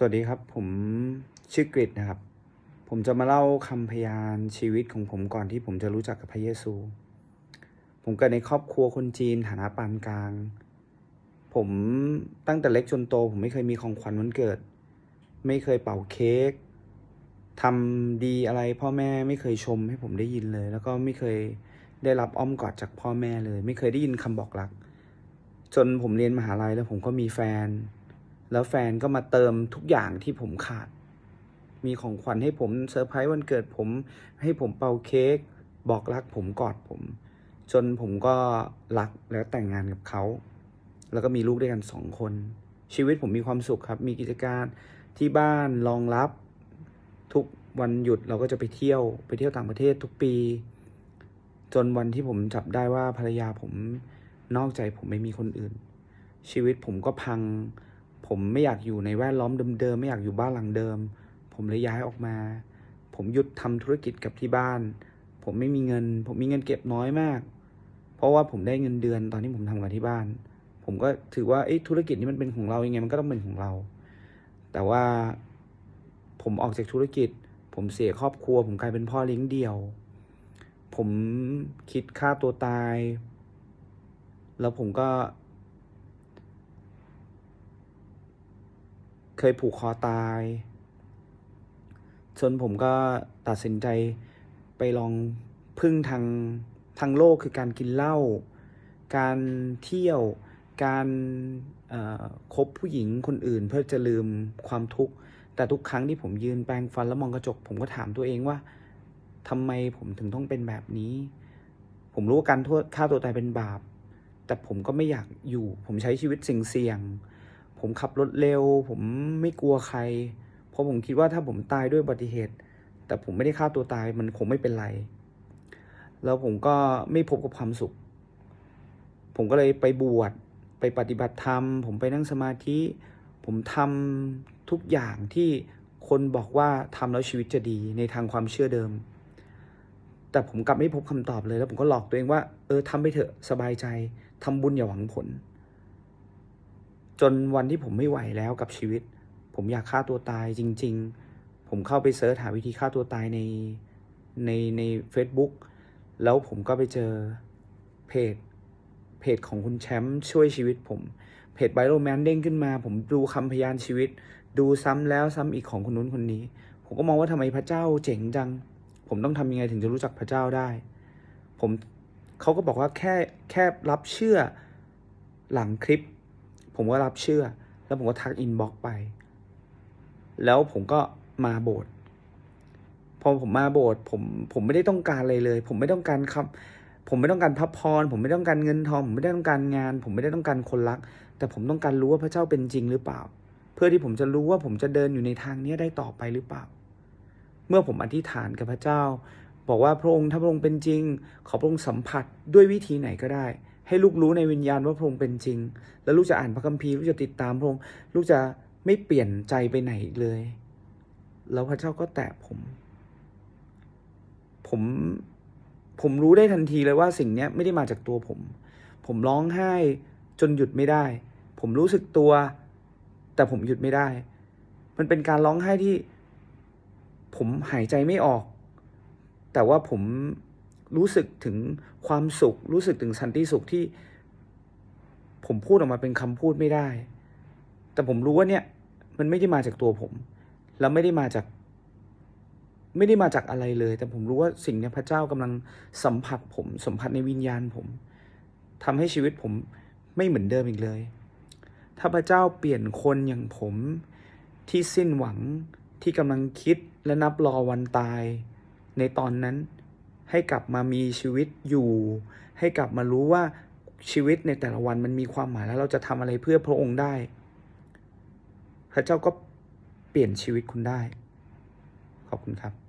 สวัสดีครับ ผมชื่อกริดนะครับ ผมจะมาเล่าคำพยานชีวิตของผมก่อนที่ผมจะรู้จักกับพระเยซู ผมเกิดในครอบครัวคนจีนฐานะปานกลาง ผมตั้งแต่เล็กจนโต ผมไม่เคยมีของขวัญวันเกิด ไม่เคยเป่าเค้กทำดีอะไรพ่อแม่ไม่เคยชมให้ผมได้ยินเลย แล้วก็ไม่เคยได้รับอ้อมกอดจากพ่อแม่เลย ไม่เคยได้ยินคำบอกรัก จนผมเรียนมหาลัยแล้วผมก็มีแฟน แล้วแฟนก็มาเติมทุกอย่างที่ผมขาด มีของขวัญให้ผมเซอร์ไพรส์วันเกิดผม ให้ผมเป่าเค้กบอกรักผมกอดผม จนผมก็รักแล้วแต่งงานกับเขา แล้วก็มีลูกด้วยกันสองคน ชีวิตผมมีความสุขครับ มีกิจการที่บ้านรองรับ ทุกวันหยุดเราก็จะไปเที่ยวไปเที่ยวต่างประเทศทุกปี จนวันที่ผมจับได้ว่าภรรยาผมนอกใจผมไม่มีคนอื่น ชีวิตผมก็พัง ผมไม่อยากอยู่ในแวดล้อมเดิมๆ ไม่อยากอยู่บ้านหลังเดิม ผมเลยย้ายออกมา ผมหยุดทำธุรกิจกับที่บ้าน ผมไม่มีเงิน ผมมีเงินเก็บน้อยมาก เพราะว่าผมได้เงินเดือนตอนที่ผมทำกับที่บ้าน ผมก็ถือว่าเอ้ธุรกิจนี้มันเป็นของเรายังไงมันก็ต้องเป็นของเรา แต่ว่าผมออกจากธุรกิจ ผมเสียครอบครัว ผมกลายเป็นพ่อเลี้ยงเดี่ยว ผมคิดฆ่าตัวตาย แล้วผมก็ เคยผูกคอตาย จนผมก็ตัดสินใจไปลองพึ่งทางทางโลกคือการกินเหล้า การเที่ยว การคบผู้หญิงคนอื่น เพื่อจะลืมความทุกข์ แต่ทุกครั้งที่ผมยืนแปรงฟันแล้วมองกระจก ผมก็ถามตัวเองว่าทำไมผมถึงต้องเป็นแบบนี้ ผมรู้ว่าการโทษฆ่าตัวตายเป็นบาป แต่ผมก็ไม่อยากอยู่ ผมใช้ชีวิตเสี่ยงๆ ผมขับรถเร็ว ผมไม่กลัวใคร เพราะผมคิดว่าถ้าผมตายด้วยอุบัติเหตุ แต่ผมไม่ได้ฆ่าตัวตายมันคงไม่เป็นไร แล้วผมก็ไม่พบกับความสุข ผมก็เลยไปบวชไปปฏิบัติธรรม ผมไปนั่งสมาธิ ผมทำทุกอย่างที่คนบอกว่าทำแล้วชีวิตจะดีในทางความเชื่อเดิม แต่ผมกลับไม่พบคำตอบเลยแล้วผมก็หลอกตัวเองว่า เออทำไปเถอะสบายใจทำบุญอย่าหวังผล จนวันที่ผมไม่ไหวแล้วกับชีวิต ผมอยากฆ่าตัวตายจริง ๆ ผมเข้าไปเสิร์ชหาวิธีฆ่าตัวตายในในใน Facebook แล้วผมก็ไปเจอเพจเพจของคุณแชมป์ช่วยชีวิตผม เพจไบโรแมนเด้งขึ้นมา ผมดูคำพยานชีวิต ดูซ้ำแล้วซ้ำอีกของคนนู้นคนนี้ ผมก็มองว่าทำไมพระเจ้าเจ๋งจัง ผมต้องทำยังไงถึงจะรู้จักพระเจ้าได้ ผมเขาก็บอกว่าแค่แค่รับเชื่อหลังคลิป ผมก็รับเชื่อ แล้วผมก็ทักอินบ็อกไป แล้วผมก็มาโบสถ์พอผมมาโบสถ์ผมผมไม่ได้ต้องการอะไรเลย ผมไม่ต้องการคำผมไม่ต้องการพระพร ผมไม่ต้องการเงินทอง ผมไม่ได้ต้องการงาน ผมไม่ได้ต้องการคนรัก แต่ผมต้องการรู้ว่าพระเจ้าเป็นจริงหรือเปล่า เพื่อที่ผมจะรู้ว่าผมจะเดินอยู่ในทางนี้ได้ต่อไปหรือเปล่า เมื่อผมอธิษฐานกับพระเจ้า บอกว่าพระองค์ถ้าพระองค์เป็นจริง ขอพระองค์สัมผัสด้วยวิธีไหนก็ได้ ให้ลูกรู้ในวิญญาณว่าพระองค์เป็นจริง แล้วลูกจะอ่านพระคัมภีร์ลูกจะติดตามพระองค์ลูกจะไม่เปลี่ยนใจไปไหนอีกเลย แล้วพระเจ้าก็แตะผม ผมผมรู้ได้ทันทีเลยว่าสิ่งนี้ไม่ได้มาจากตัวผม ผมร้องไห้จนหยุดไม่ได้ ผมรู้สึกตัว แต่ผมหยุดไม่ได้ มันเป็นการร้องไห้ที่ ผมหายใจไม่ออก แต่ว่าผม รู้สึกถึงความสุข รู้สึกถึงสันติสุขที่ ผมพูดออกมาเป็นคำพูดไม่ได้ แต่ผมรู้ว่าเนี่ย มันไม่ได้มาจากตัวผม แล้วไม่ได้มาจาก ไม่ได้มาจากอะไรเลย แต่ผมรู้ว่าสิ่งนี้พระเจ้ากำลังสัมผัสผมสัมผัสในวิญญาณผมทำให้ชีวิตผมไม่เหมือนเดิมอีกเลย ถ้าพระเจ้าเปลี่ยนคนอย่างผมที่สิ้นหวังที่กำลังคิดและนับรอวันตาย ในตอนนั้น ให้กลับมามีชีวิตอยู่ ให้กลับมารู้ว่าชีวิตในแต่ละวันมันมีความหมายแล้วเราจะทำอะไรเพื่อพระองค์ได้ พระเจ้าก็เปลี่ยนชีวิตคุณได้ ขอบคุณครับ